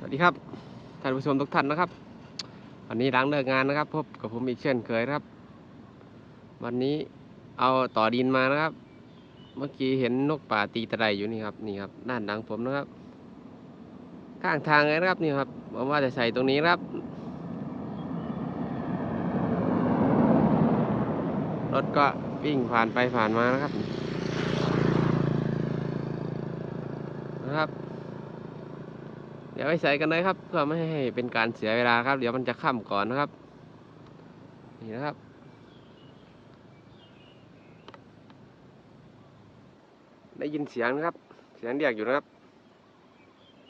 สวัสดีครับท่านผู้ชมทุกท่านนะครับ วันนี้หลังเลิกงานนะครับ พบกับผมอีกเช่นเคยครับ วันนี้เอาต่อดินมานะครับ เมื่อกี้เห็นนกป่าตีตะไดอยู่นี่ครับนี่ครับด้านหลังผมนะครับ ข้างทางเลยนะครับนี่ครับผมว่าจะใส่ตรงนี้ครับรถก็วิ่งผ่านไปผ่านมานะครับนะครับ ดี๋ยวไปใส่กันเลยครับ เพื่อไม่ให้เป็นการเสียเวลาครับ เดี๋ยวมันจะค่ำก่อนนะครับ นี่นะครับได้ยินเสียงนะครับ เสียงเรียกอยู่นะครับ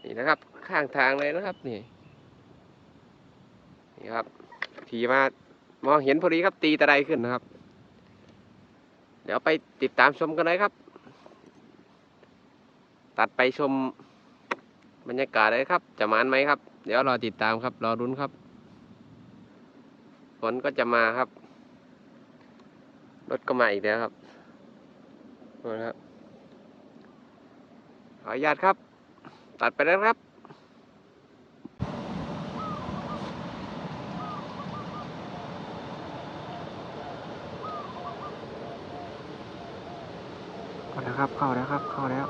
นี่นะครับ ข้างทางเลยนะครับ นี่นี่ครับ ทีมามองเห็นพอดีครับ ตีตะไดขึ้นนะครับ เดี๋ยวไปติดตามชมกันเลยครับ ตัดไปชม บรรยากาศเลยครับ จะมานไหมครับ เดี๋ยวรอติดตามครับ รอรุ้นครับ ฝนก็จะมาครับ รถก็มาอีกแล้วครับนะครับ ขออนุญาตครับ ตัดไปแล้วครับเข้าแล้วครับ เข้าแล้วครับ เข้าแล้ว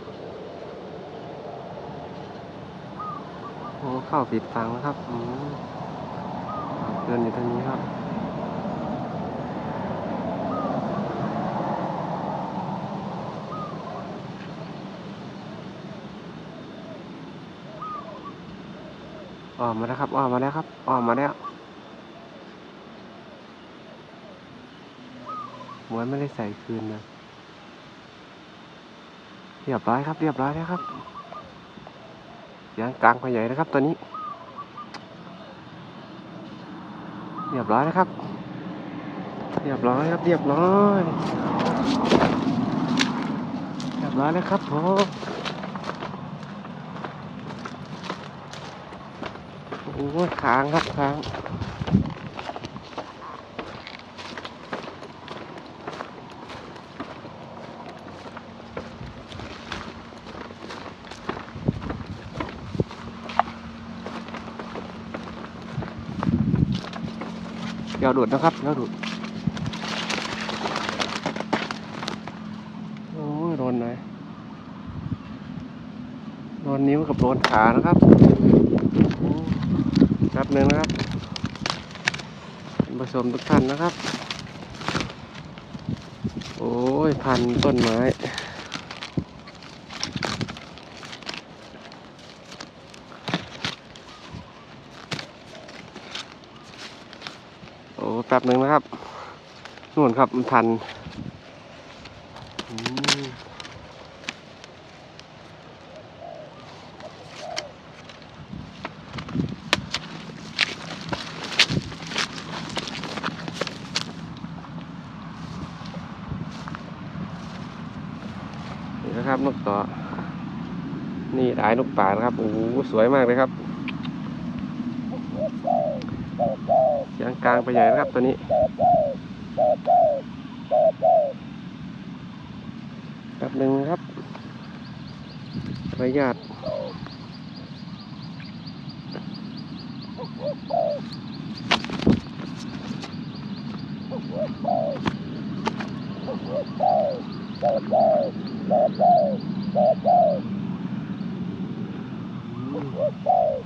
โอ้เข้าผิดฝั่งนะครับอืมเดินอยู่ทางนี้ครับออกมาแล้วครับออกมาแล้วครับออกมาแล้วเหมือนไม่ได้ใส่คืนนะเรียบร้อยครับ เรียบร้อยแล้วครับ ยางกลางพใหญ่นะครับตอนนี้ เรียบร้อยนะครับ เรียบร้อยครับเรียบร้อยเรียบร้อยนะครับผมโอ้ยค้างครับค้าง เดี๋ยวดูดนะครับเดี๋ยวดูดโอ้ยโดนไหนโดนนิ้วกับโดนขานะครับโอ้แป๊บหนึ่งนะครับผู้ชมทุกท่านนะครับ โอ้ยพันต้นไม้ แป๊บหนึ่งนะครับนู่นครับมันพันนี่นะครับนกต่อนี่หลายนกป่านะครับโอ้โหสวยมากเลยครับ เสียงก ลางไปใหญ่นะครับตัวนี้แป๊บหนึ่งครับขออนุญาต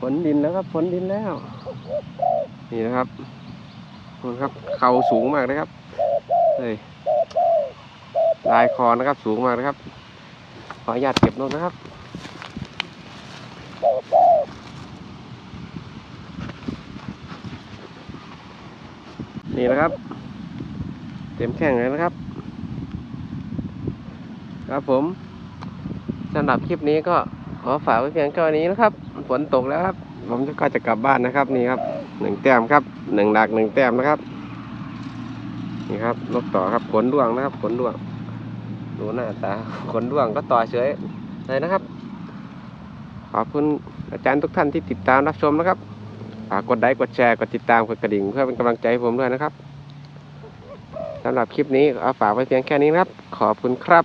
ฝนดินแล้วครับฝนดินแล้ว นี่นะครับ นี่ครับเขาสูงมากนะครับเฮ้ยลายคอนะครับสูงมากนะครับ ขออนุญาตเก็บนกนะครับนี่นะครับ เต็มแข้งเลยนะครับ ครับผมสำหรับคลิปนี้ก็ขอฝากไว้เพียงแค่นี้นะครับ ฝนตกแล้วครับ ผมก็จะกลับบ้านนะครับนี่ครับ หนึ่งแต้มครับหนึ่งดักหนึ่งแต้มนะครับ นี่ครับนกต่อครับขนด้วงนะครับขนด้วงดูหน้าตาขนด้วงก็ต่อเฉยเลยนะครับ ขอบคุณอาจารย์ทุกท่านที่ติดตามรับชมนะครับฝากกดไลค์กดแชร์กดติดตามกดกระดิ่งเพื่อเป็นกำลังใจให้ผมด้วยนะครับสำหรับคลิปนี้เอาฝากไว้เพียงแค่นี้นะครับ ขอบคุณครับ